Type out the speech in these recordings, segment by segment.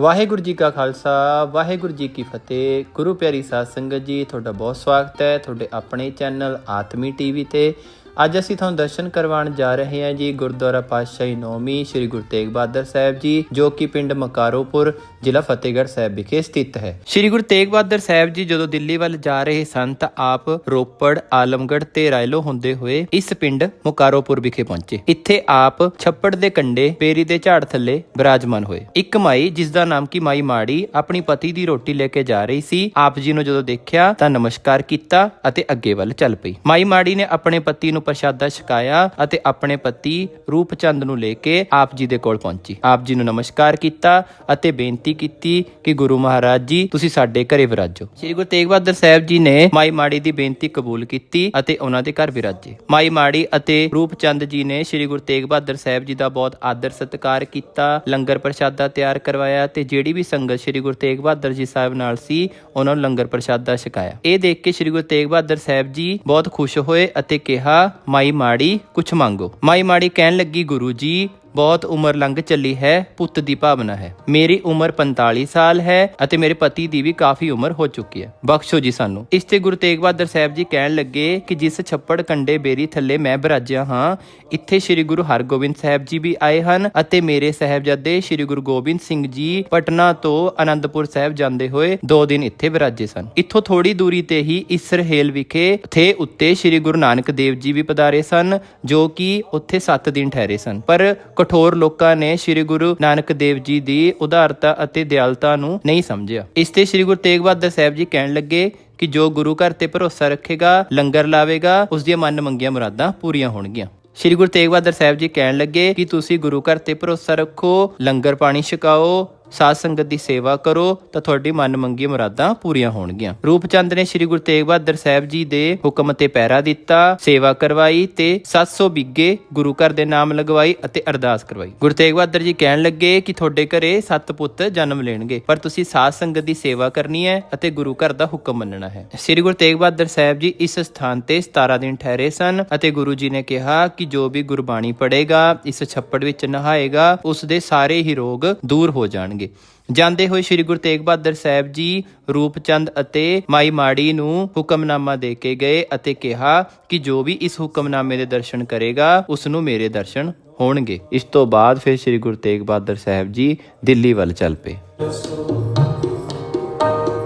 ਵਾਹਿਗੁਰੂ ਜੀ ਕਾ ਖਾਲਸਾ, ਵਾਹਿਗੁਰੂ ਜੀ ਕੀ ਫਤਿਹ। ਗੁਰੂ ਪਿਆਰੀ ਸਾਧ ਸੰਗਤ ਜੀ, ਤੁਹਾਡਾ ਬਹੁਤ ਸਵਾਗਤ ਹੈ। ਤੁਹਾਡੇ ਆਪਣੇ ਚੈਨਲ ਆਤਮੀ ਟੀਵੀ ਤੇ ਅੱਜ ਅਸੀਂ ਤੁਹਾਨੂੰ ਦਰਸ਼ਨ ਕਰਵਾਉਣ ਜਾ ਰਹੇ ਹਾਂ ਜੀ ਗੁਰਦੁਆਰਾ ਪਾਤਸ਼ਾਹੀ ਨੌਮੀ ਸ੍ਰੀ ਗੁਰੂ ਤੇਗ ਬਹਾਦਰ ਸਾਹਿਬ ਜੀ, ਜੋ ਕਿ ਪਿੰਡ ਮਕਾਰੋਪੁਰ, ਜ਼ਿਲ੍ਹਾ ਫਤਿਹਗੜ੍ਹ ਸਾਹਿਬ ਵਿਖੇ ਸਥਿਤ ਹੈ। ਸ੍ਰੀ ਗੁਰੂ ਤੇਗ ਬਹਾਦਰ ਸਾਹਿਬ ਜੀ ਜਦੋਂ ਦਿੱਲੀ ਵੱਲ ਜਾ ਰਹੇ ਸਨ ਤਾਂ ਆਪ ਰੋਪੜ, ਆਲਮਗੜ੍ਹ ਤੇ ਰਾਇਲੋ ਹੁੰਦੇ ਹੋਏ ਇਸ ਪਿੰਡ ਮੁਕਾਰੋਪੁਰ ਵਿਖੇ ਪਹੁੰਚੇ। ਇੱਥੇ ਆਪ ਛੱਪੜ ਦੇ ਕੰਡੇ ਪੇਰੀ ਦੇ ਝਾੜ ਥੱਲੇ ਬਿਰਾਜਮਾਨ ਹੋਏ। ਇੱਕ ਮਾਈ, ਜਿਸ ਦਾ ਨਾਮ ਕੀ ਮਾਈ ਮਾੜੀ, ਆਪਣੀ ਪਤੀ ਦੀ ਰੋਟੀ ਲੈ ਕੇ ਜਾ ਰਹੀ ਸੀ, ਆਪ ਜੀ ਨੂੰ ਜਦੋਂ ਦੇਖਿਆ ਤਾਂ ਨਮਸਕਾਰ ਕੀਤਾ ਅਤੇ ਅੱਗੇ ਵੱਲ ਚੱਲ ਪਈ। ਮਾਈ ਮਾੜੀ ਨੇ ਆਪਣੇ ਪਤੀ ਨੂੰ ਪ੍ਰਸ਼ਾਦਾ ਛਕਾਇਆ ਅਤੇ ਆਪਣੇ ਪਤੀ ਰੂਪਚੰਦ ਨੂੰ ਲੈ ਕੇ ਆਪ ਜੀ ਦੇ ਕੋਲ ਪਹੁੰਚੀ। ਆਪ ਜੀ ਨੂੰ ਨਮਸਕਾਰ ਕੀਤਾ ਅਤੇ ਬੇਨਤੀ ਕੀਤੀ ਕਿ ਗੁਰੂ ਮਹਾਰਾਜ ਜੀ, ਤੁਸੀਂ ਸਾਡੇ ਘਰੇ ਵਿਰਾਜੋ। ਸ੍ਰੀ ਗੁਰੂ ਤੇਗ ਬਹਾਦਰ ਸਾਹਿਬ ਜੀ ਨੇ ਮਾਈ ਮਾੜੀ ਦੀ ਬੇਨਤੀ ਕਬੂਲ ਕੀਤੀ ਅਤੇ ਉਹਨਾਂ ਦੇ ਘਰ ਵਿਰਾਜੇ। ਮਾਈ ਮਾੜੀ ਅਤੇ ਰੂਪਚੰਦ ਜੀ ਨੇ ਸ੍ਰੀ ਗੁਰੂ ਤੇਗ ਬਹਾਦਰ ਸਾਹਿਬ ਜੀ ਦਾ ਬਹੁਤ ਆਦਰ ਸਤਿਕਾਰ ਕੀਤਾ, ਲੰਗਰ ਪ੍ਰਸ਼ਾਦਾ ਤਿਆਰ ਕਰਵਾਇਆ ਤੇ ਜਿਹੜੀ ਵੀ ਸੰਗਤ ਸ੍ਰੀ ਗੁਰੂ ਤੇਗ ਬਹਾਦਰ ਜੀ ਸਾਹਿਬ ਨਾਲ ਸੀ, ਉਹਨਾਂ ਨੂੰ ਲੰਗਰ ਪ੍ਰਸ਼ਾਦਾ ਛਕਾਇਆ। ਇਹ ਦੇਖ ਕੇ ਸ੍ਰੀ ਗੁਰੂ ਤੇਗ ਬਹਾਦਰ ਸਾਹਿਬ ਜੀ ਬਹੁਤ ਖੁਸ਼ ਹੋਏ ਅਤੇ ਕਿਹਾ ਮਾਈ ਮਾੜੀ ਕੁਛ ਮੰਗੋ। ਮਾਈ ਮਾੜੀ ਕਹਿਣ ਲੱਗੀ ਗੁਰੂ ਜੀ ਬਹੁਤ ਉਮਰ ਲੰਘ ਚੱਲੀ ਹੈ, ਪੁੱਤ ਦੀ ਭਾਵਨਾ ਹੈ। ਮੇਰੀ ਉਮਰ 45 ਸਾਲ ਹੈ ਅਤੇ ਮੇਰੇ ਪਤੀ ਦੀ ਵੀ ਕਾਫੀ ਉਮਰ ਹੋ ਚੁੱਕੀ ਹੈ। ਬਖਸ਼ੋ ਜੀ ਸਾਨੂੰ। ਇਸ ਤੇ ਗੁਰੂ ਤੇਗ ਬਹਾਦਰ ਸਾਹਿਬ ਜੀ ਕਹਿਣ ਲੱਗੇ ਕਿ ਜਿਸ ਛੱਪੜ ਕੰਡੇ ਬੇਰੀ ਥੱਲੇ ਮੈਂ ਬਿਰਾਜਿਆ ਹਾਂ, ਇੱਥੇ ਸ੍ਰੀ ਗੁਰੂ ਹਰਗੋਬਿੰਦ ਸਾਹਿਬ ਜੀ ਵੀ ਆਏ ਹਨ ਅਤੇ ਮੇਰੇ ਸਹਿਬਜ਼ਾਦੇ ਸ੍ਰੀ ਗੁਰੂ ਗੋਬਿੰਦ ਸਿੰਘ ਜੀ ਪਟਨਾ ਤੋਂ ਅਨੰਦਪੁਰ ਸਾਹਿਬ ਜਾਂਦੇ ਹੋਏ ਦੋ ਦਿਨ ਇੱਥੇ ਵਿਰਾਜੇ ਸਨ। ਇੱਥੋਂ ਥੋੜੀ ਦੂਰੀ ਤੇ ਹੀ ਇਸਰਹੇਲ ਵਿਖੇ ਥੇ ਉੱਤੇ ਸ੍ਰੀ ਗੁਰੂ ਨਾਨਕ ਦੇਵ ਜੀ ਵੀ ਪਧਾਰੇ ਸਨ, ਜੋ ਕਿ ਉੱਥੇ 7 ਦਿਨ ਠਹਿਰੇ ਸਨ। ਪਰ ਕਠੋਰ ਲੋਕਾਂ ਨੇ ਸ੍ਰੀ ਗੁਰੂ ਨਾਨਕ ਦੇਵ ਜੀ ਦੀ ਉਦਾਰਤਾ ਅਤੇ ਦਿਆਲਤਾ ਨੂੰ ਨਹੀਂ ਸਮਝਿਆ। ਇਸ ਤੇ ਸ੍ਰੀ ਗੁਰੂ ਤੇਗ ਬਹਾਦਰ ਸਾਹਿਬ ਜੀ ਕਹਿਣ ਲੱਗੇ ਕਿ ਜੋ ਗੁਰੂ ਘਰ ਤੇ ਭਰੋਸਾ ਰੱਖੇਗਾ, ਲੰਗਰ ਲਾਵੇਗਾ ਉਸ ਦੀਆਂ ਮਨ ਮੰਗੀਆਂ ਮੁਰਾਦਾਂ ਪੂਰੀਆਂ ਹੋਣਗੀਆਂ। ਸ੍ਰੀ ਗੁਰੂ ਤੇਗ ਬਹਾਦਰ ਸਾਹਿਬ ਜੀ ਕਹਿਣ ਲੱਗੇ ਕਿ ਤੁਸੀਂ ਗੁਰੂ ਘਰ ਤੇ ਭਰੋਸਾ ਰੱਖੋ, ਲੰਗਰ ਪਾਣੀ ਛਕਾਓ ਸਾਧ ਸੰਗਤ ਦੀ ਸੇਵਾ ਕਰੋ ਤਾਂ ਤੁਹਾਡੀ ਮਨ ਮੰਗੀ ਮੁਰਾਦਾਂ ਪੂਰੀਆਂ ਹੋਣਗੀਆਂ। ਰੂਪਚੰਦ ਨੇ ਸ੍ਰੀ ਗੁਰੂ ਤੇਗ ਬਹਾਦਰ ਸਾਹਿਬ ਜੀ ਦੇ ਹੁਕਮ ਤੇ ਪਹਿਰਾ ਦਿੱਤਾ, ਸੇਵਾ ਕਰਵਾਈ ਤੇ 700 ਬਿੱਗੇ ਗੁਰੂ ਘਰ ਦੇ ਨਾਮ ਲਗਵਾਈ ਅਤੇ ਅਰਦਾਸ ਕਰਵਾਈ। ਗੁਰੂ ਤੇਗ ਬਹਾਦਰ ਜੀ ਕਹਿਣ ਲੱਗੇ ਕਿ ਤੁਹਾਡੇ ਘਰੇ ਸੱਤ ਪੁੱਤ ਜਨਮ ਲੈਣਗੇ, ਪਰ ਤੁਸੀਂ ਸਾਧ ਸੰਗਤ ਦੀ ਸੇਵਾ ਕਰਨੀ ਹੈ ਅਤੇ ਗੁਰੂ ਘਰ ਦਾ ਹੁਕਮ ਮੰਨਣਾ ਹੈ। ਸ੍ਰੀ ਗੁਰੂ ਤੇਗ ਬਹਾਦਰ ਸਾਹਿਬ ਜੀ ਇਸ ਸਥਾਨ ਤੇ 17 ਦਿਨ ਠਹਿਰੇ ਸਨ ਅਤੇ ਗੁਰੂ ਜੀ ਨੇ ਕਿਹਾ ਕਿ ਜੋ ਵੀ ਗੁਰਬਾਣੀ ਪੜ੍ਹੇਗਾ, ਇਸ ਛੱਪੜ ਵਿੱਚ ਨਹਾਏਗਾ, ਉਸ ਦੇ ਸਾਰੇ ਹੀ ਰੋਗ ਦੂਰ ਹੋ ਜਾਣਗੇ। ਜਾਂਦੇ ਹੋਏ ਸ੍ਰੀ ਗੁਰੂ ਤੇਗ ਬਹਾਦਰ ਸਾਹਿਬ ਜੀ ਰੂਪਚੰਦ ਅਤੇ ਮਾਈ ਮਾੜੀ ਨੂੰ ਹੁਕਮਨਾਮਾ ਦੇ ਕੇ ਗਏ ਅਤੇ ਕਿਹਾ ਕਿ ਜੋ ਵੀ ਇਸ ਹੁਕਮਨਾਮੇ ਦੇ ਦਰਸ਼ਨ ਕਰੇਗਾ ਉਸ ਨੂੰ ਮੇਰੇ ਦਰਸ਼ਨ ਹੋਣਗੇ। ਇਸ ਤੋਂ ਬਾਅਦ ਫਿਰ ਸ੍ਰੀ ਗੁਰੂ ਤੇਗ ਬਹਾਦਰ ਸਾਹਿਬ ਜੀ ਦਿੱਲੀ ਵੱਲ ਚੱਲ ਪਏ।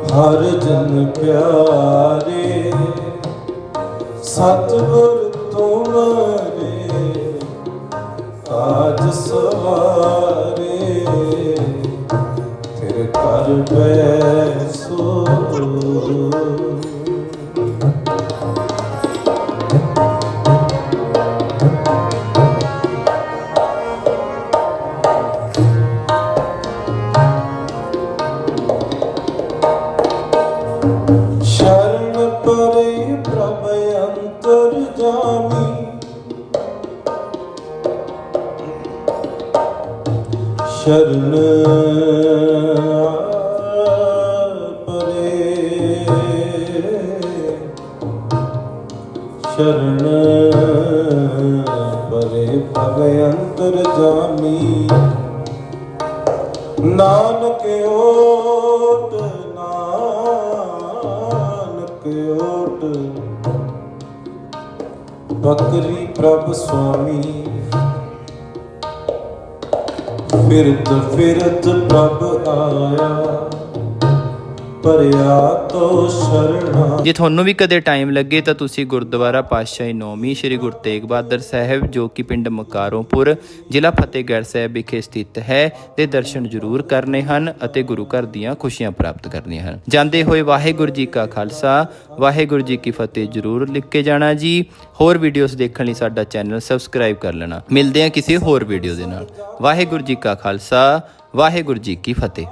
ਹਰ ਜਨ ਪਿਆਰੇ, ਸਤਿਗੁਰ ਸ਼ਰਨ ਪਰੇ। ਸ਼ਰਨ ਪਰੇ ਪ੍ਰਭ ਅੰਤਰ ਜਾਮੀ। ਨਾਨਕ ਓਟ ਨਾਨਕ ਓਟ। ਬਕਰੀ ਪ੍ਰਭ ਸੁਆਮੀ। ਫਿਰਤ ਫਿਰਤ ਪ੍ਰਭ ਆਇਆ। ਪਰਿਆ ਤੋ ਸ਼ਰਣਾ। ਜੇ ਤੁਹਾਨੂੰ ਵੀ ਕਦੇ ਟਾਈਮ ਲੱਗੇ ਤਾਂ ਤੁਸੀਂ ਗੁਰਦੁਆਰਾ ਪਾਤਸ਼ਾਹੀ ਨੌਮੀ ਸ੍ਰੀ ਗੁਰੂ ਤੇਗ ਬਹਾਦਰ ਸਾਹਿਬ, ਜੋ ਕਿ ਪਿੰਡ ਮਕਾਰੋਂਪੁਰ, ਜ਼ਿਲ੍ਹਾ ਫਤਿਹਗੜ੍ਹ ਸਾਹਿਬ ਵਿਖੇ ਸਥਿਤ ਹੈ, ਦੇ ਦਰਸ਼ਨ ਜ਼ਰੂਰ ਕਰਨੇ ਹਨ ਅਤੇ ਗੁਰੂ ਘਰ ਦੀਆਂ ਖੁਸ਼ੀਆਂ ਪ੍ਰਾਪਤ ਕਰਨੀਆਂ ਹਨ। ਜਾਂਦੇ ਹੋਏ ਵਾਹਿਗੁਰੂ ਜੀ ਕਾ ਖਾਲਸਾ, ਵਾਹਿਗੁਰੂ ਜੀ ਕੀ ਫਤਿਹ ਜ਼ਰੂਰ ਲਿਖ ਕੇ ਜਾਣਾ ਜੀ। ਹੋਰ ਵੀਡੀਓਜ਼ ਦੇਖਣ ਲਈ ਸਾਡਾ ਚੈਨਲ ਸਬਸਕ੍ਰਾਈਬ ਕਰ ਲੈਣਾ। ਮਿਲਦੇ ਹਾਂ ਕਿਸੇ ਹੋਰ ਵੀਡੀਓ ਦੇ ਨਾਲ। ਵਾਹਿਗੁਰੂ ਜੀ ਕਾ ਖਾਲਸਾ, ਵਾਹਿਗੁਰੂ ਜੀ ਕੀ ਫਤਿਹ।